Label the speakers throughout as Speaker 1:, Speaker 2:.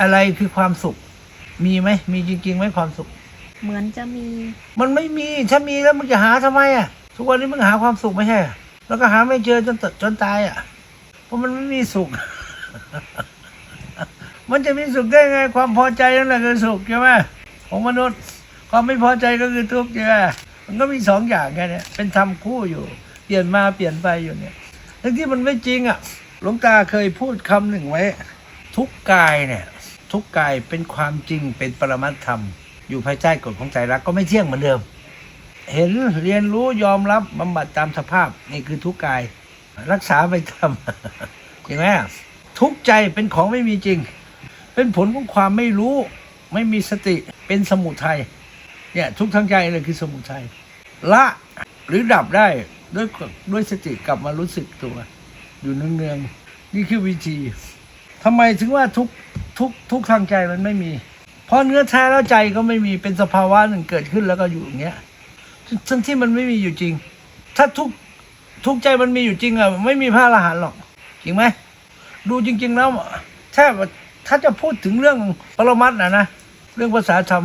Speaker 1: อะไรคือความสุข มีไหมมีจริงๆไหมความสุข
Speaker 2: เหมือนจะมี
Speaker 1: มันไม่มีถ้ามีแล้วมึงจะหาทำไมอะ ทุกวันนี้มึงหาความสุขไม่ใช่เหรอแล้วก็หาไม่เจอจนตจนตายอะ เพราะมันไม่มีสุข มันจะมีสุขได้ไง ความพอใจนั่นแหละคือสุขใช่ไหมของมนุษย์ ความไม่พอใจก็คือทุกข์ใช่ไหมมันก็มีสองอย่างแค่เนี้ยเป็นธรรมคู่อยู่ เปลี่ยนมาเปลี่ยนไปอยู่เนี่ยทั้งที่มันไม่จริงอะหลวงตาเคยพูดคำหนึ่งไว้ ทุกกายเนี่ย ทุกกายเป็นความจริงเป็นปรมัตธรรม อยู่ภายใต้กฎของใจรักก็ไม่เที่ยงเหมือนเดิม เห็นเรียนรู้ยอมรับบำบัดตามสภาพนี่คือทุกกาย รักษาไปทำเห็นไหมทุกใจเป็นของไม่มีจริง เป็นผลของความไม่รู้ ไม่มีสติเป็นสมุทัยเนี่ยทุกทั้งใจเลยคือสมุทัยละหรือดับได้ด้วยด้วยสติกลับมารู้สึกตัว อยู่เนืองๆนี่คือวิธีทำไมถึงว่าทุก ทุกทุกทางใจมันไม่มี เพราะเนื้อแท้แล้วใจก็ไม่มีเป็นสภาวะหนึ่งเกิดขึ้นแล้วก็อยู่อย่างเงี้ยทั้งที่มันไม่มีอยู่จริง ถ้าทุกทุกใจมันมีอยู่จริงอะไม่มีพระอรหันต์หรอก จริงไหมดูจริง ๆ แล้วถ้าถ้าจะพูดถึงเรื่องปรมัตถ์นะนะเรื่องภาษาธรรม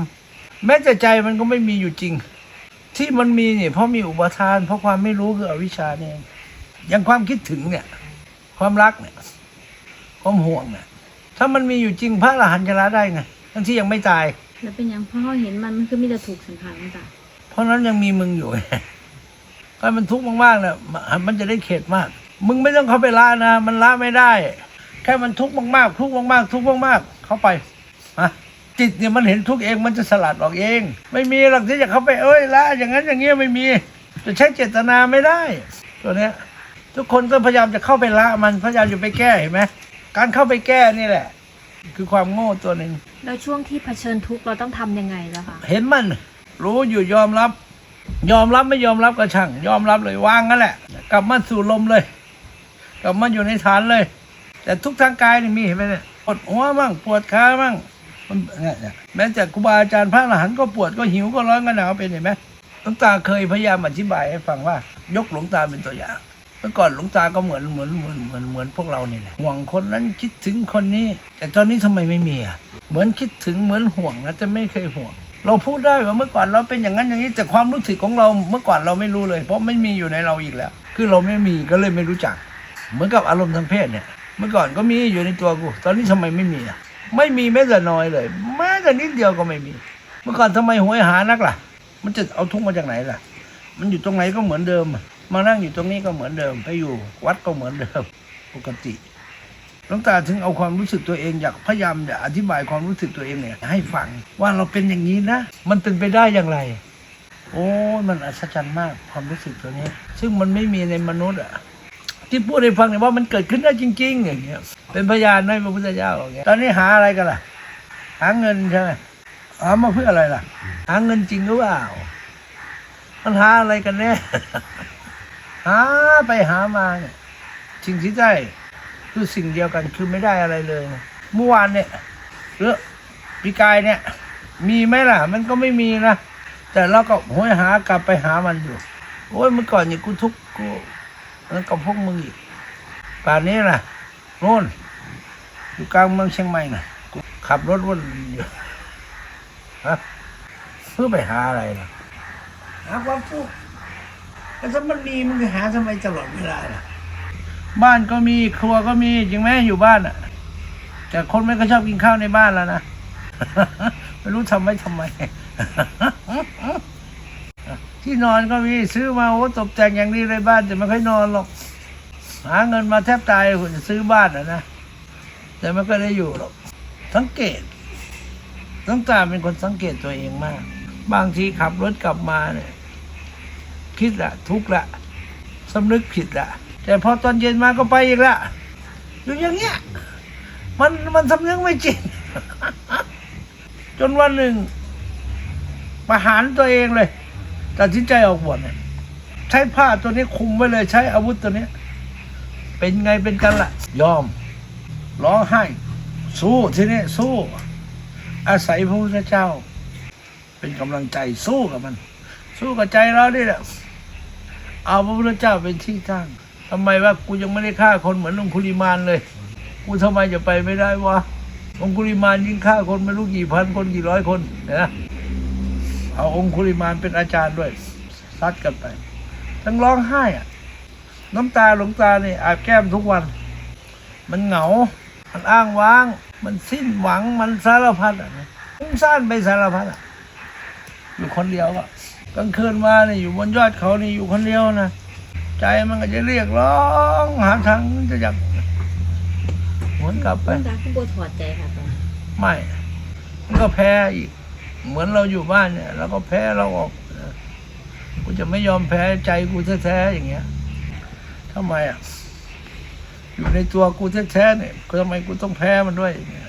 Speaker 1: แม้แต่ใจมันก็ไม่มีอยู่จริง ที่มันมีเนี่ยเพราะมีอุปทาน เพราะความไม่รู้คืออวิชชาเนี่ยอย่างความคิดถึงเนี่ย ความรักเนี่ย ความห่วงเนี่ย ถ้ามันมีอยู่จริงพระอรหันต์จะละได้ไงทั้งที่ยังไม่ตาย
Speaker 2: แล้วเป็นอย่างพ่อเห็นมันมันคือมีแต่ถูกสังขารมันตา
Speaker 1: เพราะฉะนั้นยังมีมึงอยู่ถ้ามันทุกข์มากๆเนี่ยมันจะได้เข็ดมาก มึงไม่ต้องเข้าไปละนะ มันละไม่ได้ แค่มันทุกข์มากๆ ทุกข์มากๆ ทุกข์มากๆ เข้าไปฮะจิตเนี่ยมันเห็นทุกข์เองมันจะสลัดออกเอง ไม่มีหรอกที่จะเข้าไปเอ้ยละอย่างนั้นอย่างเงี้ยไม่มี จะใช้เจตนาไม่ได้ ตัวเนี้ย ทุกคนก็พยายามจะเข้าไปละมันพยายามจะไปแก้เห็นไหม การเข้าไปแก้นี่แหละ คือความโง่ตัวหนึ่ง
Speaker 2: แล้วช่วงที่เผชิญทุกข์เราต้องทำยังไงล่ะคะ
Speaker 1: เห็นมัน รู้อยู่ยอมรับ ยอมรับไม่ยอมรับก็ช่าง ยอมรับเลยวางนั่นแหละ กลับมาสู่ลมเลย กลับมาอยู่ในฐานเลย แต่ทุกทางกายนี่มีเห็นไหมเนี่ยปวดหัวบ้างปวดขาบ้างมันเนี่ยเนี่ยแม้แต่ครูบาอาจารย์พระอรหันต์ก็ปวดก็หิวก็ร้อนก็หนาวเป็นเห็นไหมหลวงตาเคยพยายามอธิบายให้ฟังว่า ยกหลวงตาเป็นตัวอย่างเมื่อก่อนหลวงตาก็เหมือนเหมือนเหมือนเหมือนเหมือนพวกเรานี่แหละห่วงคนนั้นคิดถึงคนนี้ แต่ตอนนี้ทำไมไม่มีอะเหมือนคิดถึงเหมือนห่วงนะแต่ไม่เคยห่วง เราพูดได้ว่าเมื่อก่อนเราเป็นอย่างนั้นอย่างนี้แต่ความรู้สึกของเราเมื่อก่อนเราไม่รู้เลย เพราะไม่มีอยู่ในเราอีกแล้ว คือเราไม่มีก็เลยไม่รู้จัก เหมือนกับอารมณ์ทางเพศเนี่ยเมื่อก่อนก็มีอยู่ในตัวกู ตอนนี้ทำไมไม่มีอะไม่มีแม้แต่น้อยเลยแม้แต่นิดเดียวก็ไม่มี เมื่อก่อนทำไมหวยหานักล่ะ มันจะเอาทุกมาจากไหนล่ะ มันอยู่ตรงไหนก็เหมือนเดิมอะ มานั่งอยู่ตรงนี้ก็เหมือนเดิม ไปอยู่ วัดก็เหมือนเดิมปกติหลวงตาถึงเอาความรู้สึกตัวเองอยากพยายามอยากอธิบายความรู้สึกตัวเองเนี่ยให้ฟังว่าเราเป็นอย่างนี้นะ มันเป็นไปได้อย่างไร โอ้มันอัศจรรย์มากความรู้สึกตัวนี้ ซึ่งมันไม่มีในมนุษย์อะที่พูดให้ฟังเนี่ยว่ามันเกิดขึ้นได้จริง ๆ อย่างเงี้ย เป็นพยานให้พระพุทธเจ้าอย่างเงี้ยตอนนี้หาอะไรกันล่ะ หาเงินใช่ไหมหามาเพื่ออะไรล่ะ หาเงินจริงหรือเปล่า มันหาอะไรกันแน่ หาไปหามาเนี่ยสิ่งที่ได้คือสิ่งเดียวกันคือไม่ได้อะไรเลยเมื่อวานเนี่ยหรือปีกายเนี่ย มีไหมล่ะ มันก็ไม่มีนะแต่เราก็โหยหากลับไปหามันอยู่ โอ้ยเมื่อก่อนเนี่ยกูทุกข์กูแล้วกับพวกมึงอีกป่านนี้น่ะโน่นอยู่กลางเมืองเชียงใหม่นะขับรถวนอยู่ฮะเพื่อไปหาอะไรล่ะหาความสุข แต่ถ้ามันมีมันจะหาทำไมตลอดเวลาล่ะบ้านก็มีครัวก็มีจริงไหมอยู่บ้านอะ แต่คนไม่ก็ชอบกินข้าวในบ้านแล้วนะ ไม่รู้ทำไว้ทำไม ที่นอนก็มีซื้อมาโอ้ตกแต่งอย่างดีเลยบ้านแต่ไม่ค่อยนอนหรอก หาเงินมาแทบตายคุณจะซื้อบ้านอะนะแต่ไม่ก็ได้อยู่หรอกสังเกตต้องตาเป็นคนสังเกตตัวเองมาก บางทีขับรถกลับมาเนี่ย คิดละทุกข์ละสำนึกผิดละแต่พอตอนเย็นมาก็ไปอีกละอยู่อย่างเงี้ยมันมันสำนึกไม่จริง จนวันหนึ่งประหารตัวเองเลยตัดสินใจออกบวชเนี่ยใช้ผ้าตัวนี้คุมไว้เลยใช้อาวุธตัวนี้ เป็นไงเป็นกันล่ะ ยอมร้องไห้ สู้ทีนี้สู้ อาศัยพระพุทธเจ้า เป็นกำลังใจสู้กับมัน สู้กับใจเราดิแหละ เอาพระพุทธเจ้าเป็นที่ตั้งทำไมว่ากูยังไม่ได้ฆ่าคนเหมือนลุงคุลิมานเลย กูทำไมจะไปไม่ได้วะองคุลิมานยิงฆ่าคนไม่รู้กี่พันคนกี่ร้อยคนนะเอาองคุลิมานเป็นอาจารย์ด้วยซัดกันไป ทั้งร้องไห้อะน้ำตาหลงตาเนี่ยอาบแก้มทุกวัน มันเหงา มันอ้างว้าง มันสิ้นหวังมันสารพัดอะนะฟุ้งซ่านไปสารพัดอะอยู่คนเดียวอะ กลางคืนมาเนี่ยอยู่บนยอดเขานี่อยู่คนเดียวนะใจมันก็จะเรียกร้องหาทางจะอยากหวนกลับไป
Speaker 2: หลวงตาคือบัวถอดใจค่ะตอน
Speaker 1: ไม่ มันก็แพ้อีก เหมือนเราอยู่บ้านเนี่ยเราก็แพ้เราออกนะกูจะไม่ยอมแพ้ใจกูแท้ๆอย่างเงี้ยทำไมอะอยู่ในตัวกูแท้ๆเนี่ยทำไมกูต้องแพ้มันด้วยอย่างเงี้ย